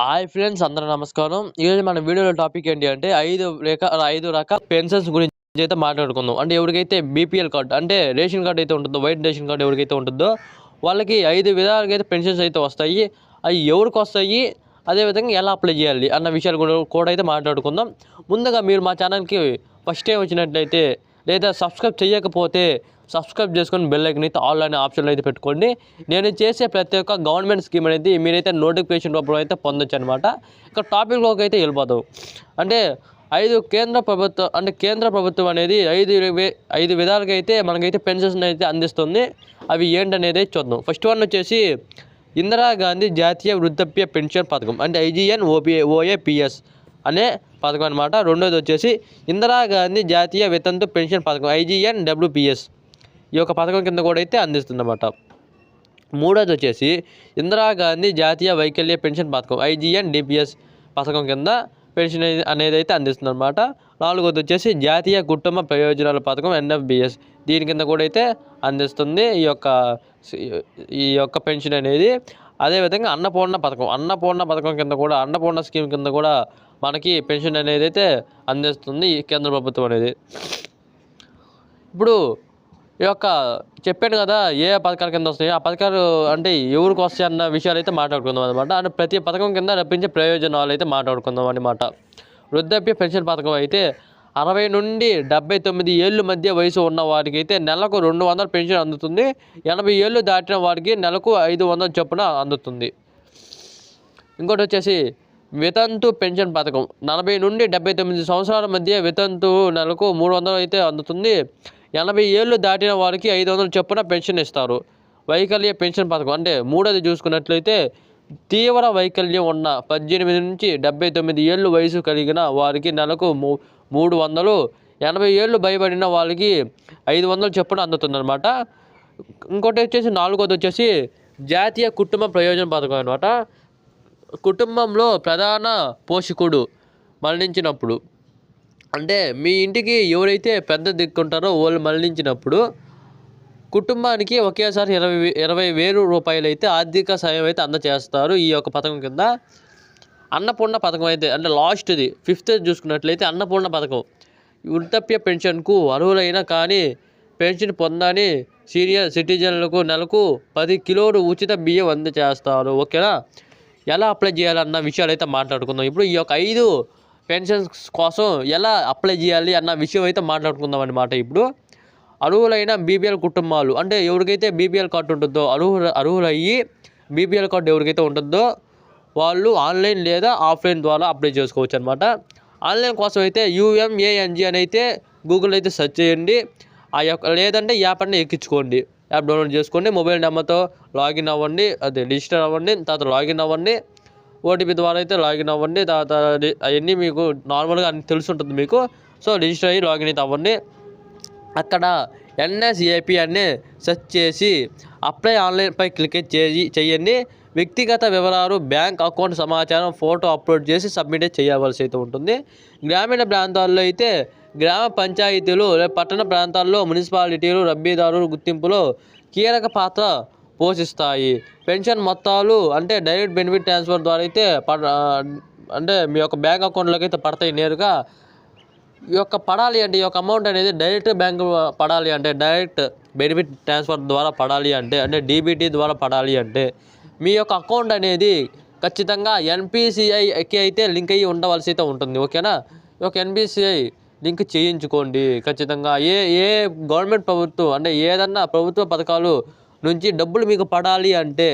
Hi friends అందరూ నమస్కారం. ఈరోజు మన వీడియోలో టాపిక్ ఏంటి అంటే ఐదు రేఖ ఐదు రకాల పెన్షన్స్ గురించి అయితే మాట్లాడుకుందాం. అంటే ఎవరికైతే బీపీఎల్ కార్డు అంటే రేషన్ కార్డు అయితే ఉంటుందో వైట్ రేషన్ కార్డు ఎవరికైతే ఉంటుందో వాళ్ళకి ఐదు విధాలుగా అయితే పెన్షన్స్ అయితే వస్తాయి. అవి ఎవరికి వస్తాయి? అదేవిధంగా ఎలా అప్లై చేయాలి అన్న విషయాలు కూడా కూడా అయితే మాట్లాడుకుందాం. ముందుగా మీరు మా ఛానల్కి ఫస్ట్ టైం వచ్చినట్లయితే లేదా సబ్స్క్రైబ్ చేయకపోతే సబ్స్క్రైబ్ చేసుకొని బెల్ ఐకన్ అయితే ఆల్ అనే ఆప్షన్లో అయితే పెట్టుకోండి. నేను చేసే ప్రతి ఒక్క గవర్నమెంట్ స్కీమ్ అనేది మీరైతే నోటిఫికేషన్ రూపంలో అయితే పొందొచ్చు అనమాట ఇక టాపిక్లోకి అయితే వెళ్ళిపోతాం అంటే ఐదు కేంద్ర ప్రభుత్వం అంటే కేంద్ర ప్రభుత్వం అనేది ఐదు వే- ఐదు విధాలుగా అయితే మనకైతే పెన్షన్ అయితే అందిస్తుంది. అవి ఏంటనేది చూద్దాం. ఫస్ట్ వన్ వచ్చేసి ఇందిరాగాంధీ జాతీయ వృద్ధాప్య పెన్షన్ పథకం అంటే ఐజీఎన్ ఓపీఏ ఓఏపిఎస్ అనే పథకం అనమాట రెండోది వచ్చేసి ఇందిరాగాంధీ జాతీయ వితంతు పెన్షన్ పథకం ఐజీఎన్ డబ్ల్యూపిఎస్ ఈ యొక్క పథకం కింద కూడా అయితే అందిస్తుందన్నమాట. మూడోది వచ్చేసి ఇందిరాగాంధీ జాతీయ వైకల్య పెన్షన్ పథకం ఐజీఎన్ డిపిఎస్ పథకం కింద పెన్షన్ అనేది- అనేది అయితే అందిస్తుంది అనమాట నాలుగోది వచ్చేసి జాతీయ కుటుంబ ప్రయోజనాల పథకం ఎన్ఎఫ్బిఎస్. దీని కింద కూడా అయితే అందిస్తుంది ఈ యొక్క ఈ యొక్క పెన్షన్ అనేది. అదేవిధంగా అన్నపూర్ణ పథకం. అన్నపూర్ణ పథకం కింద కూడా అన్నపూర్ణ స్కీమ్ కింద కూడా మనకి పెన్షన్ అనేది అయితే అందిస్తుంది కేంద్ర ప్రభుత్వం అనేది. ఇప్పుడు ఈ యొక్క చెప్పాను కదా ఏ పథకాల కింద వస్తాయి? ఆ పథకాలు అంటే ఎవరికి వస్తాయి అన్న విషయాలు అయితే మాట్లాడుకుందాం అనమాట అంటే ప్రతి పథకం కింద రప్పించే ప్రయోజనాలు అయితే మాట్లాడుకుందాం అనమాట వృద్ధాప్య పెన్షన్ పథకం అయితే అరవై నుండి డెబ్బై తొమ్మిది ఏళ్ళు మధ్య వయసు ఉన్న వారికి అయితే నెలకు రెండు వందల పెన్షన్ అందుతుంది. ఎనభై ఏళ్ళు దాటిన వారికి నెలకు ఐదు వందల చొప్పున అందుతుంది. ఇంకోటి వచ్చేసి వితంతు పెన్షన్ పథకం. నలభై నుండి డెబ్బై తొమ్మిది సంవత్సరాల మధ్య వితంతు నెలకు మూడు వందలు అయితే అందుతుంది. ఎనభై ఏళ్ళు దాటిన వారికి ఐదు వందల చొప్పున పెన్షన్ ఇస్తారు. వైకల్య పెన్షన్ పథకం. అంటే మూడోది చూసుకున్నట్లయితే తీవ్ర వైకల్యం ఉన్న పద్దెనిమిది నుంచి డెబ్బై తొమ్మిది ఏళ్ళు వయసు కలిగిన వారికి నెలకు మూ మూడు వందలు ఎనభై ఏళ్ళు భయపడిన వాళ్ళకి ఐదు వందలు చొప్పున అందుతుందన్నమాట. ఇంకోటి వచ్చేసి నాలుగోది వచ్చేసి జాతీయ కుటుంబ ప్రయోజన పథకం అనమాట కుటుంబంలో ప్రధాన పోషకుడు మరణించినప్పుడు అంటే మీ ఇంటికి ఎవరైతే పెద్ద దిక్కుంటారో వాళ్ళు మరణించినప్పుడు కుటుంబానికి ఒకేసారి ఇరవై ఇరవై వేలు రూపాయలు అయితే ఆర్థిక సాయం అయితే అందజేస్తారు ఈ యొక్క పథకం కింద. అన్నపూర్ణ పథకం అయితే అంటే లాస్ట్ది ఫిఫ్త్ చూసుకున్నట్లయితే అన్నపూర్ణ పథకం. వృద్ధాప్య పెన్షన్కు అర్హులైన కానీ పెన్షన్ పొందని సీనియర్ సిటిజన్లకు నెలకు పది కిలోలు ఉచిత బియ్యం అందజేస్తారు ఓకేనా? ఎలా అప్లై చేయాలన్న విషయాలు అయితే మాట్లాడుకుందాం. ఇప్పుడు ఈ యొక్క ఐదు పెన్షన్స్ కోసం ఎలా అప్లై చేయాలి అన్న విషయం అయితే మాట్లాడుకుందాం అన్నమాట ఇప్పుడు. అర్హులైన బీబీఎల్ కుటుంబాలు. అంటే ఎవరికైతే బీబీఎల్ కార్డు ఉంటుందో అర్హు అర్హులయ్యి బీబీఎల్ కార్డు ఎవరికైతే ఉంటుందో వాళ్ళు ఆన్లైన్ లేదా ఆఫ్లైన్ ద్వారా అప్లై చేసుకోవచ్చు అనమాట ఆన్లైన్ కోసం అయితే యూఎంఏఎన్జి అని అయితే గూగుల్ అయితే సెర్చ్ చేయండి. ఆ యొక్క లేదంటే యాప్ అన్నీ ఎక్కించుకోండి. యాప్ డౌన్లోడ్ చేసుకోండి మొబైల్ నెంబర్తో లాగిన్ అవ్వండి అదే రిజిస్టర్ అవ్వండి తర్వాత లాగిన్ అవ్వండి ఓటీపీ ద్వారా అయితే లాగిన్ అవ్వండి తర్వాత అవన్నీ మీకు నార్మల్గా అన్ని తెలుసుంటుంది మీకు. సో రిజిస్టర్ అయ్యి లాగిన్ అయితే అవ్వండి. అక్కడ ఎన్ఎస్ఏపి అని సెర్చ్ చేసి అప్లై ఆన్లైన్పై క్లిక్ చేయి చేయండి వ్యక్తిగత వివరాలు బ్యాంక్ అకౌంట్ సమాచారం ఫోటో అప్లోడ్ చేసి సబ్మిట్ చేయవలసి అయితే ఉంటుంది. గ్రామీణ ప్రాంతాల్లో అయితే గ్రామ పంచాయతీలు పట్టణ ప్రాంతాల్లో మున్సిపాలిటీలు రబ్బీదారులు గుర్తింపులో కీలక పాత్ర పోషిస్తాయి. పెన్షన్ మొత్తాలు అంటే డైరెక్ట్ బెనిఫిట్ ట్రాన్స్ఫర్ ద్వారా అయితే పడ అంటే మీ యొక్క బ్యాంక్ అకౌంట్లోకి అయితే పడతాయి నేరుగా. ఈ యొక్క పడాలి అంటే ఈ యొక్క అమౌంట్ అనేది డైరెక్ట్ బ్యాంక్ పడాలి అంటే డైరెక్ట్ బెనిఫిట్ ట్రాన్స్ఫర్ ద్వారా పడాలి అంటే అంటే డీబీటీ ద్వారా పడాలి అంటే మీ యొక్క అకౌంట్ అనేది ఖచ్చితంగా ఎన్పిసిఐకి అయితే లింక్ అయ్యి ఉండవలసి అయితే ఉంటుంది ఓకేనా ఈ యొక్క ఎన్పిసిఐ లింక్ చేయించుకోండి. ఖచ్చితంగా ఏ ఏ గవర్నమెంట్ ప్రభుత్వం అంటే ఏదన్నా ప్రభుత్వ పథకాలు నుంచి డబ్బులు మీకు పడాలి అంటే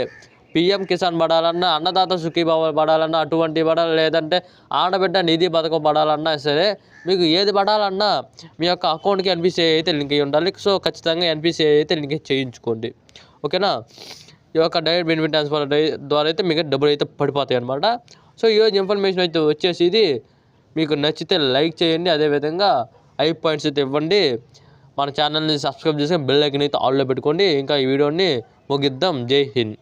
పిఎం కిసాన్ పడాలన్నా అన్నదాత సుఖీభావ పడాలన్నా అటువంటి పడాలి లేదంటే ఆడబిడ్డ నిధి పథకం పడాలన్నా సరే మీకు ఏది పడాలన్నా మీ యొక్క అకౌంట్కి ఎన్పిసిఐ అయితే లింక్ అయ్యి ఉండాలి. సో ఖచ్చితంగా ఎన్పిసిఐ అయితే లింక్ చేయించుకోండి. ఓకేనా? ఈ యొక్క డైరెక్ట్ బెనిఫిట్ ట్రాన్స్ఫర్ డై- ద్వారా అయితే మీకు డబ్బులు అయితే పడిపోతాయి అనమాట సో ఈరోజు ఇన్ఫర్మేషన్ అయితే వచ్చేసి ఇది మీకు నచ్చితే లైక్ చేయండి. అదేవిధంగా ఐ పాయింట్స్ అయితే ఇవ్వండి. మన ఛానల్ని సబ్స్క్రైబ్ చేసి బెల్ ఐకన్ అయితే ఆల్లో పెట్టుకోండి. ఇంకా ఈ వీడియోని ముగిద్దాం. జై హింద్.